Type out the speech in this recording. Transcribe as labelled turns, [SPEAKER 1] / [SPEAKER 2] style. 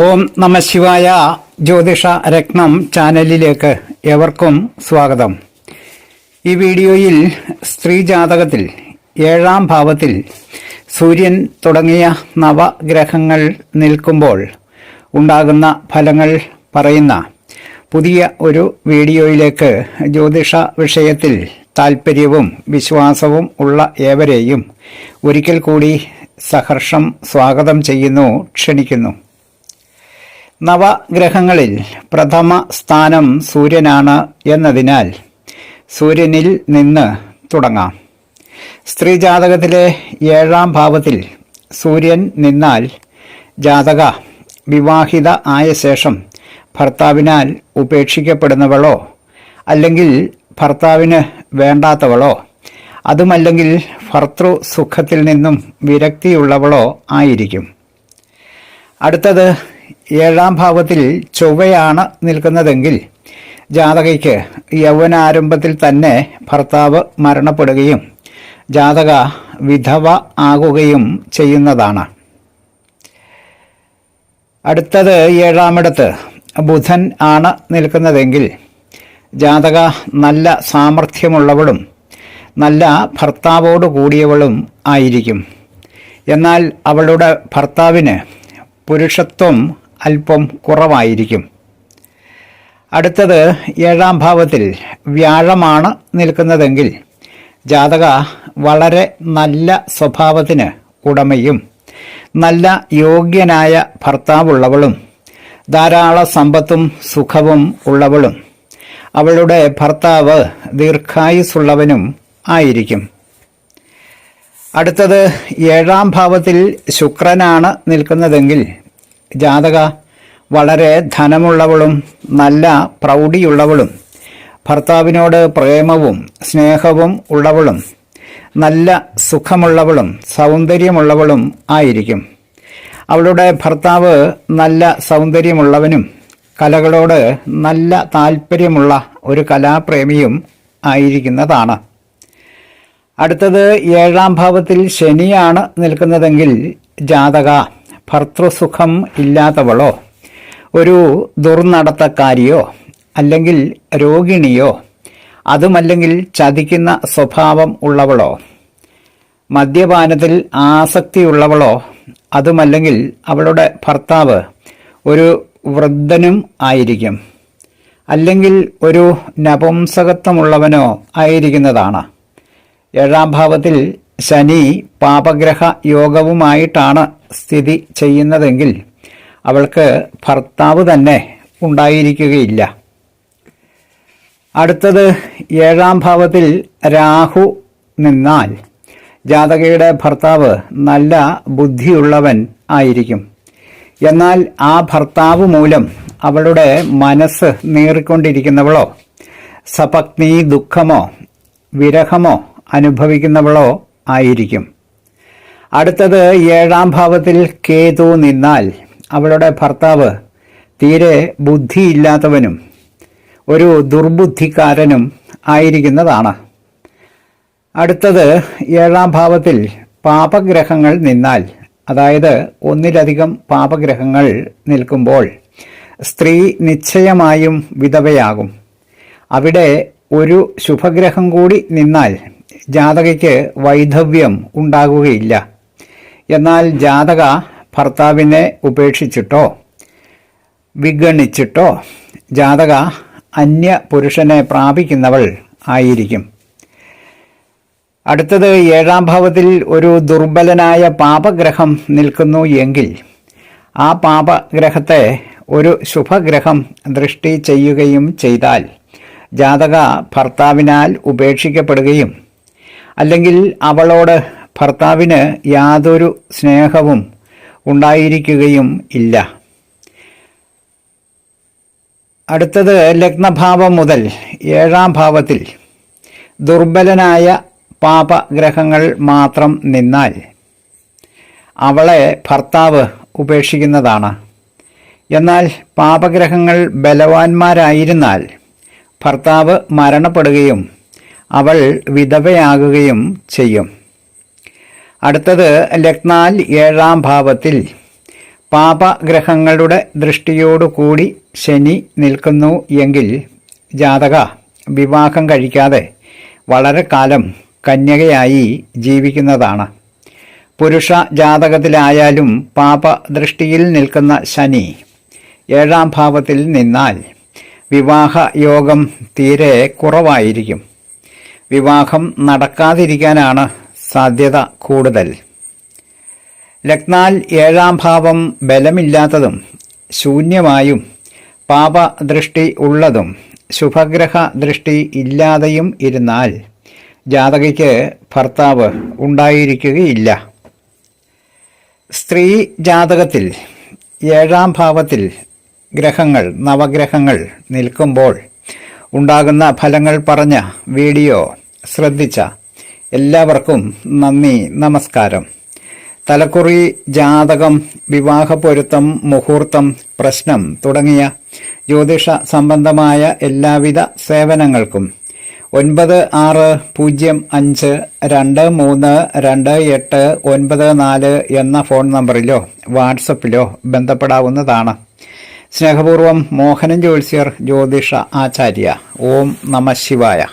[SPEAKER 1] ഓം നമ ശിവായ ജ്യോതിഷ രത്നം ചാനലിലേക്ക് എവർക്കും സ്വാഗതം. ഈ വീഡിയോയിൽ സ്ത്രീ ജാതകത്തിൽ ഏഴാം ഭാവത്തിൽ സൂര്യൻ തുടങ്ങിയ നവഗ്രഹങ്ങൾ നിൽക്കുമ്പോൾ ഉണ്ടാകുന്ന ഫലങ്ങൾ പറയുന്ന പുതിയ ഒരു വീഡിയോയിലേക്ക് ജ്യോതിഷ വിഷയത്തിൽ താൽപ്പര്യവും വിശ്വാസവും ഉള്ള ഏവരെയും ഒരിക്കൽ കൂടി സഹർഷം സ്വാഗതം ചെയ്യുന്നു ക്ഷണിക്കുന്നു. നവഗ്രഹങ്ങളിൽ പ്രഥമ സ്ഥാനം സൂര്യനാണ് എന്നതിനാൽ സൂര്യനിൽ നിന്ന് തുടങ്ങാം. സ്ത്രീ ജാതകത്തിലെ ഏഴാം ഭാവത്തിൽ സൂര്യൻ നിന്നാൽ ജാതക വിവാഹിത ആയ ശേഷം ഭർത്താവിനാൽ ഉപേക്ഷിക്കപ്പെടുന്നവളോ അല്ലെങ്കിൽ ഭർത്താവിന് വേണ്ടാത്തവളോ അതുമല്ലെങ്കിൽ ഭർത്തൃ സുഖത്തിൽ നിന്നും വിരക്തിയുള്ളവളോ ആയിരിക്കും. അടുത്തത് ഏഴാം ഭാവത്തിൽ ചൊവ്വയാണ് നിൽക്കുന്നതെങ്കിൽ ജാതകയ്ക്ക് യൗവനാരംഭത്തിൽ തന്നെ ഭർത്താവ് മരണപ്പെടുകയും ജാതക വിധവ ആകുകയും ചെയ്യുന്നതാണ്. അടുത്തത് ഏഴാമിടത്ത് ബുധൻ ആണ് നിൽക്കുന്നതെങ്കിൽ ജാതക നല്ല സാമർഥ്യമുള്ളവളും നല്ല ഭർത്താവോടു കൂടിയവളും ആയിരിക്കും. എന്നാൽ അവളുടെ ഭർത്താവിന് പുരുഷത്വം അല്പം കുറവായിരിക്കും. അടുത്തത് ഏഴാം ഭാവത്തിൽ വ്യാഴമാണ് നിൽക്കുന്നതെങ്കിൽ ജാതക വളരെ നല്ല സ്വഭാവത്തിന് ഉടമയും നല്ല യോഗ്യനായ ഭർത്താവുള്ളവളും ധാരാള സമ്പത്തും സുഖവും ഉള്ളവളും. അവളുടെ ഭർത്താവ് ദീർഘായുസുള്ളവനും ആയിരിക്കും. അടുത്തത് ഏഴാം ഭാവത്തിൽ ശുക്രനാണ് നിൽക്കുന്നതെങ്കിൽ ജാതക വളരെ ധനമുള്ളവളും നല്ല പ്രൗഢിയുള്ളവളും ഭർത്താവിനോട് പ്രേമവും സ്നേഹവും ഉള്ളവളും നല്ല സുഖമുള്ളവളും സൗന്ദര്യമുള്ളവളും ആയിരിക്കും. അവളുടെ ഭർത്താവ് നല്ല സൗന്ദര്യമുള്ളവനും കലകളോട് നല്ല താല്പര്യമുള്ള ഒരു കലാപ്രേമിയും ആയിരിക്കുന്നതാണ്. അടുത്തത് ഏഴാം ഭാവത്തിൽ ശനിയാണ് നിൽക്കുന്നതെങ്കിൽ ജാതക ഭർത്തൃസുഖം ഇല്ലാത്തവളോ ഒരു ദുർനടത്തക്കാരിയോ അല്ലെങ്കിൽ രോഗിണിയോ അതുമല്ലെങ്കിൽ ചതിക്കുന്ന സ്വഭാവം ഉള്ളവളോ മദ്യപാനത്തിൽ ആസക്തിയുള്ളവളോ അതുമല്ലെങ്കിൽ അവളുടെ ഭർത്താവ് ഒരു വൃദ്ധനും ആയിരിക്കും അല്ലെങ്കിൽ ഒരു നപുംസകത്വമുള്ളവനോ ആയിരിക്കുന്നതാണ്. ഏഴാം ഭാവത്തിൽ ശനി പാപഗ്രഹ യോഗവുമായിട്ടാണ് സ്ഥിതി ചെയ്യുന്നതെങ്കിൽ അവൾക്ക് ഭർത്താവ് തന്നെ ഉണ്ടായിരിക്കുകയില്ല. അടുത്തത് ഏഴാം ഭാവത്തിൽ രാഹു നിന്നാൽ ജാതകയുടെ ഭർത്താവ് നല്ല ബുദ്ധിയുള്ളവൻ ആയിരിക്കും. എന്നാൽ ആ ഭർത്താവ് മൂലം അവളുടെ മനസ്സ് നീറിക്കൊണ്ടിരിക്കുന്നവളോ സപത്നി ദുഃഖമോ വിരഹമോ അനുഭവിക്കുന്നവളോ ആയിരിക്കും. അടുത്തത് ഏഴാം ഭാവത്തിൽ കേതു നിന്നാൽ അവളുടെ ഭർത്താവ് തീരെ ബുദ്ധിയില്ലാത്തവനും ഒരു ദുർബുദ്ധിക്കാരനും ആയിരിക്കുന്നതാണ്. അടുത്തത് ഏഴാം ഭാവത്തിൽ പാപഗ്രഹങ്ങൾ നിന്നാൽ അതായത് ഒന്നിലധികം പാപഗ്രഹങ്ങൾ നിൽക്കുമ്പോൾ സ്ത്രീ നിശ്ചയമായും വിധവയാകും. അവിടെ ഒരു ശുഭഗ്രഹം കൂടി നിന്നാൽ ജാതകയ്ക്ക് വൈധവ്യം ഉണ്ടാകുകയില്ല. എന്നാൽ ജാതക ഭർത്താവിനെ ഉപേക്ഷിച്ചിട്ടോ വിഗണിച്ചിട്ടോ ജാതക അന്യ പുരുഷനെ പ്രാപിക്കുന്നവൾ ആയിരിക്കും. അടുത്തത് ഏഴാം ഭാവത്തിൽ ഒരു ദുർബലനായ പാപഗ്രഹം നിൽക്കുന്നു എങ്കിൽ ആ പാപഗ്രഹത്തെ ഒരു ശുഭഗ്രഹം ദൃഷ്ടി ചെയ്യുകയും ചെയ്താൽ ജാതക ഭർത്താവിനാൽ ഉപേക്ഷിക്കപ്പെടുകയും അല്ലെങ്കിൽ അവളോട് ഭർത്താവിന് യാതൊരു സ്നേഹവും ഉണ്ടായിരിക്കുകയും ഇല്ല. അടുത്തത് ലഗ്നഭാവം മുതൽ ഏഴാം ഭാവത്തിൽ ദുർബലനായ പാപഗ്രഹങ്ങൾ മാത്രം നിന്നാൽ അവളെ ഭർത്താവ് ഉപേക്ഷിക്കുന്നതാണ്. എന്നാൽ പാപഗ്രഹങ്ങൾ ബലവാന്മാരായിരുന്നാൽ ഭർത്താവ് മരണപ്പെടുകയും അവൾ വിധവയാകുകയും ചെയ്യും. അടുത്തത് ലഗ്നാൽ ഏഴാം ഭാവത്തിൽ പാപഗ്രഹങ്ങളുടെ ദൃഷ്ടിയോടുകൂടി ശനി നിൽക്കുന്നു എങ്കിൽ ജാതക വിവാഹം കഴിക്കാതെ വളരെ കാലം കന്യകയായി ജീവിക്കുന്നതാണ്. പുരുഷ ജാതകത്തിലായാലും പാപദൃഷ്ടിയിൽ നിൽക്കുന്ന ശനി ഏഴാം ഭാവത്തിൽ നിന്നാൽ വിവാഹ യോഗം തീരെ കുറവായിരിക്കും. വിവാഹം നടക്കാതിരിക്കാനാണ് സാധ്യത കൂടുതൽ. ലഗ്നാൽ ഏഴാം ഭാവം ബലമില്ലാത്തതും ശൂന്യമായും പാപദൃഷ്ടി ഉള്ളതും ശുഭഗ്രഹ ദൃഷ്ടി ഇല്ലാതെയും ഇരുന്നാൽ ജാതകയ്ക്ക് ഭർത്താവ് ഉണ്ടായിരിക്കുകയില്ല. സ്ത്രീ ജാതകത്തിൽ ഏഴാം ഭാവത്തിൽ ഗ്രഹങ്ങൾ നവഗ്രഹങ്ങൾ നിൽക്കുമ്പോൾ ഉണ്ടാകുന്ന ഫലങ്ങൾ പറഞ്ഞ വീഡിയോ ശ്രദ്ധിച്ച എല്ലാവർക്കും നന്ദി നമസ്കാരം. തലക്കുറി ജാതകം വിവാഹപ്പൊരുത്തം മുഹൂർത്തം പ്രശ്നം തുടങ്ങിയ ജ്യോതിഷ സംബന്ധമായ എല്ലാവിധ സേവനങ്ങൾക്കും ഒൻപത് ആറ് പൂജ്യം അഞ്ച് രണ്ട് മൂന്ന് രണ്ട് എട്ട് ഒൻപത് നാല് എന്ന ഫോൺ നമ്പറിലോ വാട്സപ്പിലോ ബന്ധപ്പെടാവുന്നതാണ്. സ്നേഹപൂർവം മോഹനൻ ജോത്സ്യർ ജ്യോതിഷ ആചാര്യ. ഓം നമ ശിവായ.